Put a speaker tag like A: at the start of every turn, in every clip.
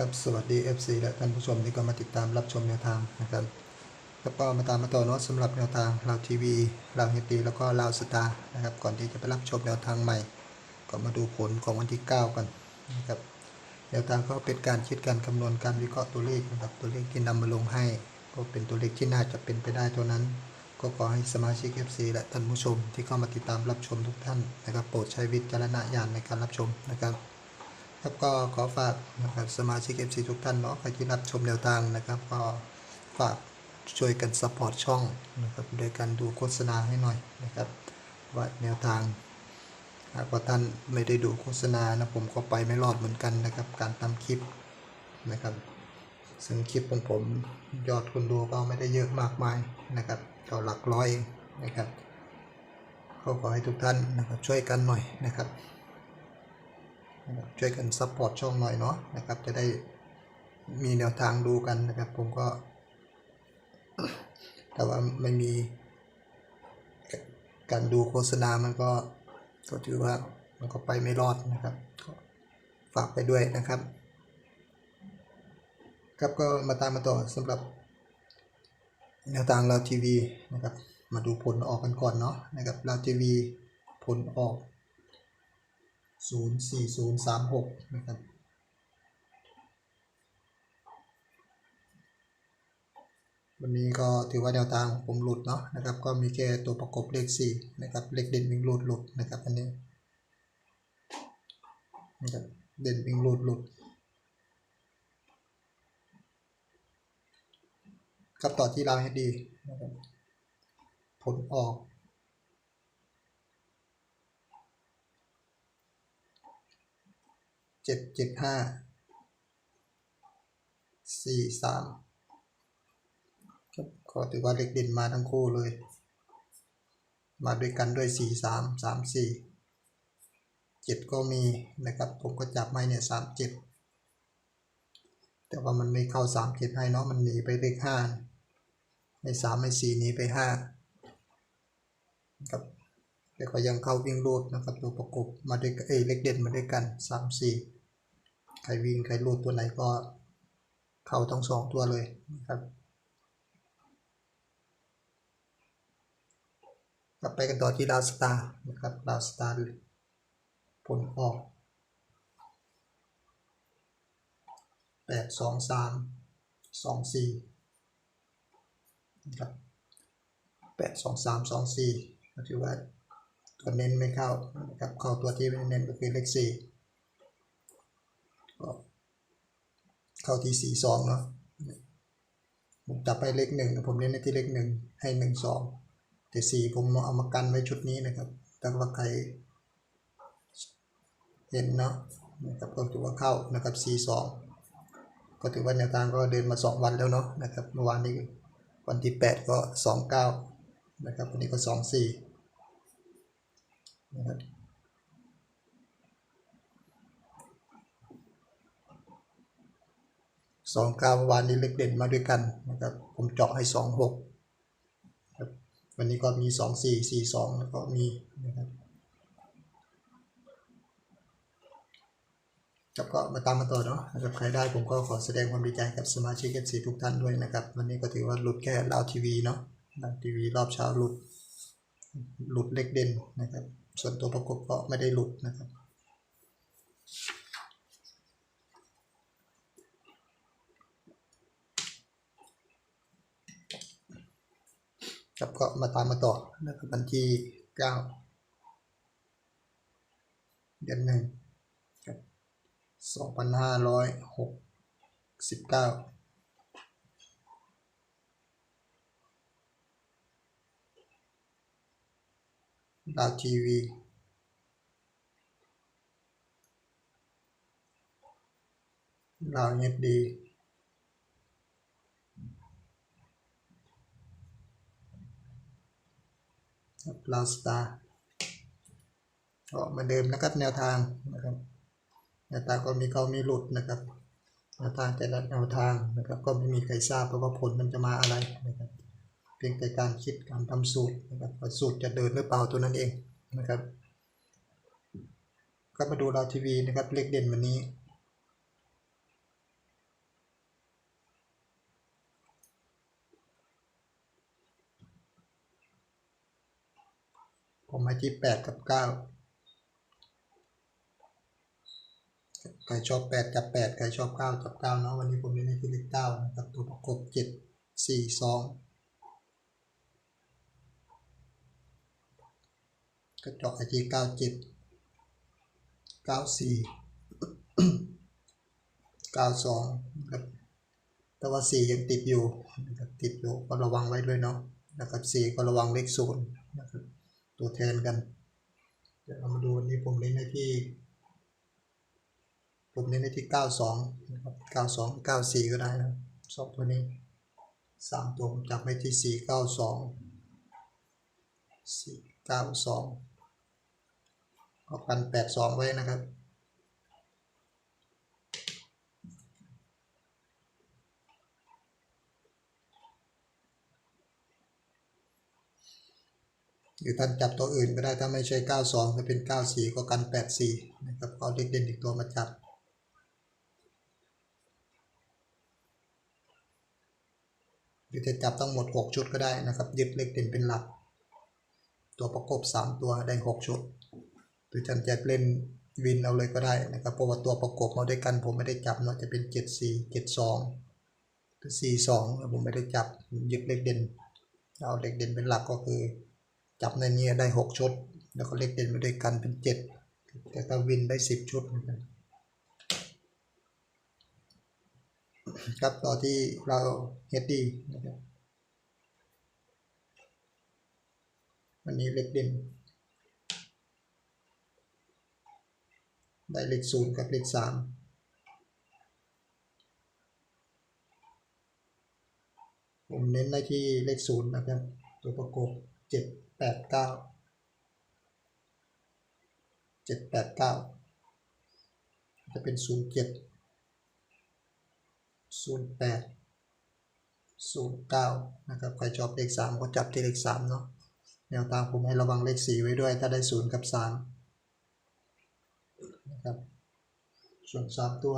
A: ครับสวัสดี FC และท่านผู้ชมที่ก็มาติดตามรับชมแนวทางนะครับแล้วก็มาตามมาต่อเนาะสำหรับแนวทางเราทีวีเราเฮตีแล้วก็เราสตาร์นะครับก่อนที่จะไปรับชมแนวทางใหม่ ก็มาดูผลของวันที่ 9 กันนะครับแนวทางก็เป็นการคิดการคำนวณการวิเคราะห์ตัวเลขนะครับตัวเลขที่นำมาลงให้ ก็เป็นตัวเลขที่น่าจะเป็นไปได้ตัวนั้น ก็ขอให้สมาชิก FC และท่านผู้ชมที่เข้ามาติดตามรับชมทุกท่านนะครับโปรดใช้วิจารณญาณในการรับชมนะครับ ครับก็ขอฝากนะครับสมาชิก FC ทุกท่านเนาะใครที่รับชมแนวทางนะครับ ก็ฝากช่วยกันซัพพอร์ตช่องนะครับโดยการดูโฆษณาให้หน่อยนะครับ ว่าแนวทางหากว่าท่านไม่ได้ดูโฆษณานะผมก็ไปไม่รอดเหมือนกันนะครับ การทำคลิปนะครับ ซึ่งคลิปของผมยอดคนดูก็ไม่ได้เยอะมากมายนะครับก็หลักร้อยเองนะครับก็ขอให้ทุกท่านนะครับช่วยกันหน่อยนะครับ ช่วยกันซัพพอร์ตช่องหน่อยเนาะนะครับ จะได้มีแนวทางดูกันนะครับ ผมก็ แต่ว่าไม่มี การดูโฆษณามันก็ก็ถือว่ามันก็ไปไม่รอดนะครับฝากไปด้วยนะครับ ครับก็มาตามมาต่อสำหรับแนวทางเราทีวีนะครับ มาดูผลออกกันก่อนเนาะนะครับเราทีวีผลออก 04036 นะครับ วันนี้ก็ถือว่าแนวทางผมหลุดเนาะนะครับ ก็มีแค่ตัวประกบเลข 4 นะครับ เลขเด่นวิ่งหลุดหลุดนะครับอันนี้นะครับเด่นวิ่งหลุดหลุดครับต่อที่ราให้ดีนะครับผลออก เจ็ดเจ็ดห้าสี่สามครับก็ถือว่าเล็กเด่นมาทั้งคู่เลย มาด้วยกันด้วยสี่สามสามสี่เจ็ดก็มีนะครับ ผมก็จับไม่เนี่ยสามเจ็ดแต่ว่ามันไม่เข้าสามเจ็ดให้เนาะมันหนีไปเลขห้าไม่สามไม่สี่หนีไปห้าครับแล้วก็ยังเข้าวิ่งรูดนะครับตัวประกบมาด้วยเอเล็กเด่นมาด้วยกันสามสี่ ใครวิ่งใครรูดตัวไหนก็เข้าทั้งสองตัวเลยนะครับกลับไปกันต่อที่ดาวสตาร์นะครับดาวสตาร์ผลออกแปดสองสามสองสี่นะครับแปดสองสามสองสี่ก็ถือว่าตัวเน้นไม่เข้านะครับเข้าตัวที่ไม่เน้นก็คือเลขสี่ก็ เข้าที่สี่สองเนาะผมจับไปเลขหนึ่งผมเน้นในที่เลขหนึ่งให้หนึ่งสองแต่สี่ผมเอามากันไว้ชุดนี้นะครับถ้าว่าใครเห็นเนาะนะครับก็ถือว่าเข้านะครับสี่สองก็ถือว่าแนวทางก็เดินมาสองวันแล้วเนาะนะครับเมื่อวานนี้วันที่แปดก็สองเก้านะครับวันนี้ก็สองสี่นะครับ สองเก้าวันนี้เล็กเด่นมาด้วยกันนะครับผมเจาะให้สองหกครับวันนี้ก็มีสองสี่สี่สองแล้วก็มีนะครับครับก็มาตามมาต่อเนาะนะครับใครได้ผมก็ขอแสดงความดีใจกับสมาชิกเอฟซีทุกท่านด้วยนะครับ วันนี้ก็ถือว่าหลุดแค่ลาวทีวีเนาะลาวทีวีรอบเช้าหลุดหลุดเล็กเด่นนะครับ ส่วนตัวประกบก็ไม่ได้หลุดนะครับ ครับก็มาตามมาต่อนะครับวันที่เก้าเดือนหนึ่งครับสองพันห้าร้อยหกสิบเก้าดาวทีวีดาวเน็ตดีครับ ลาวสตาร์ก็เหมือนเดิมนะครับแนวทางนะครับแนวทางก็มีเขามีหลุดนะครับแนวทางแต่ละแนวทางนะครับ ก็ไม่มีใครทราบเพราะว่าผลมันจะมาอะไรนะครับ เพียงแต่การคิดการทำสูตรนะครับสูตรจะเดินหรือเปล่าตัวนั้นเองนะครับ ก็มาดูเราทีวีนะครับเลขเด่นวันนี้ ผ มให้ที่แปดกับเก้าใครชอบแปดจับแปดใครชอบเก้าจับเก้าเนาะวันนี้ผมเล่นในที่เลขเก้านะครับตัวประกบเจ็ดสี่สองกระจอกไอทีเก้าเจ็ดเก้าสี่เก้าสองนะครับแต่ว่าสี่ยังติดอยู่ติดอยู่ก็ระวังไว้ด้วยเนาะนะครับสี่ก็ระวังเลขศูนย์ ตัวแทนกันเดี๋ยวเรามาดูวันนี้ผมเล่นในที่ ผมเล่นในที่เก้าสองนะครับเก้าสองเก้าสี่ก็ได้นะสองตัวนี้สามตัวผมจับไว้ที่สี่เก้าสองสี่เก้าสองเอากันแปดสองไว้นะครับ หรือท่านจับตัวอื่นก็ได้ถ้าไม่ใช่ 92 ก็เป็น 94 ก็กัน 84 นะครับเอาเลขเด่นอีกตัวมาจับ หรือจะจับทั้งหมด 6 ชุดก็ได้นะครับ ยึดเลขเด่นเป็นหลัก ตัวประกบ 3 ตัวได้ 6 ชุด หรือท่านจะเล่นวินเอาเลยก็ได้นะครับเพราะว่าตัวประกบมาด้วยกันผมไม่ได้จับเนาะจะเป็น 74 72 หรือ 42 ผมไม่ได้จับยึดเลขเด่นเอาเลขเด่นเป็นหลักก็คือ จับในนี้ได้หกชุด แล้วก็เลขเด่นมาด้วยกันเป็นเจ็ดแต่ก็วินได้สิบชุดเหมือนกันครับต่อที่เราเฮดดี้นะครับวันนี้เลขเด่นได้เลขศูนย์กับเลขสามผมเน้นได้ที่เลขศูนย์นะครับ ตัวประกบเจ็ด ดเก้าเจ็ดแปดเก้าจะเป็นศูนย์เจ็ดศูนย์แปดศูนย์เก้านะครับใครชอบเลขสามก็จับที่เลขสามเนาะแนวทางผมให้ระวังเลขสี่ไว้ด้วย ถ้าได้ศูนย์กับสามนะครับส่วนสามตัว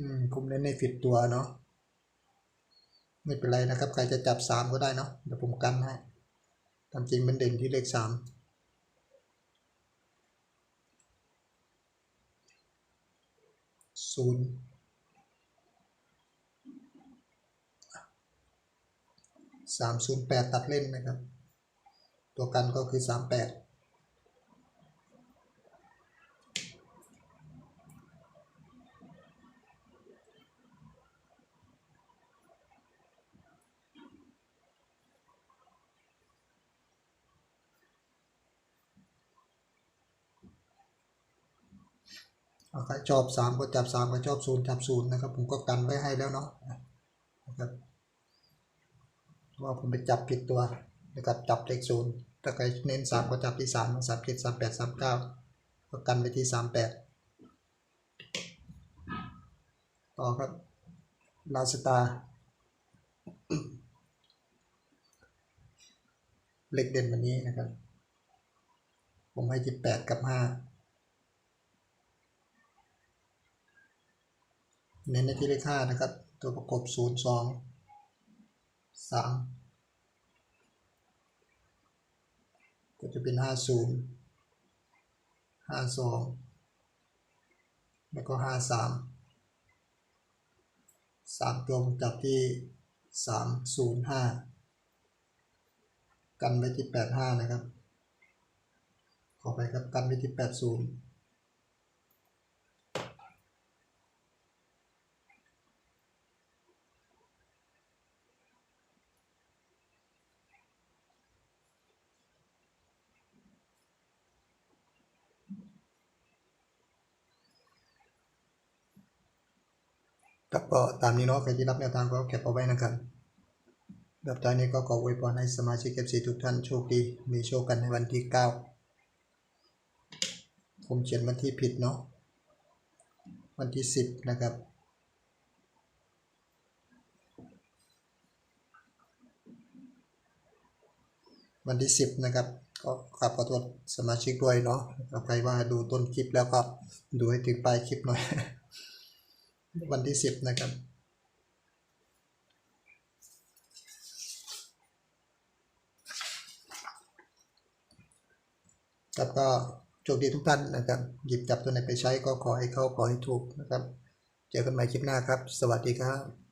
A: อืมผมเน้นในผิดตัวเนาะไม่เป็นไรนะครับ ใครจะจับสามก็ได้เนาะเดี๋ยวผมกันให้ตามจริงมันเด่นที่เลขสามศูนย์สามศูนย์แปดตัดเล่นนะครับ ตัวกันก็คือสามแปด เอาใครชอบสามก็จับสามใครชอบศูนย์จับศูนย์นะครับ ผมก็กันไว้ให้แล้วเนาะนะครับว่าผมไปจับผิดตัวนะครับจับเลขศูนย์ถ้าใครเน้นสามก็จับที่สามสามเจ็ดสามแปดสามเก้าก็กันไปที่สามแปดต่อครับลาสตาเลขเด่นวันนี้นะครับ ผมให้ที่แปดกับห้า เน้นในที่เลขห้านะครับ ตัวประกบศูนย์สองสามก็จะเป็นห้าศูนย์ห้าสองแล้วก็ห้าสามสามตัวจับที่สามศูนย์ห้ากันไว้ที่แปดห้านะครับ ขอไปครับกันไว้ที่แปดศูนย์ ครับก็ตามนี้เนาะใครที่รับแนวทางก็เก็บเอาไว้นะครับแบบตอนนี้ก็ขออวยพรให้สมาชิกเอฟซีทุกท่านโชคดี มีโชคกันในวันที่9ผมเขียนวันที่ผิดเนาะวันที่10นะครับวันที่ 10 นะครับ ก็กราบขอโทษสมาชิกด้วยเนาะใครว่าดูต้นคลิปแล้วก็ดูให้ถึงปลายคลิปหน่อย วันที่สิบนะครับครับก็โชคดีทุกท่านนะครับ หยิบจับตัวไหนไปใช้ก็ขอให้เข้าขอให้ถูกนะครับ เจอกันใหม่คลิปหน้าครับ สวัสดีครับ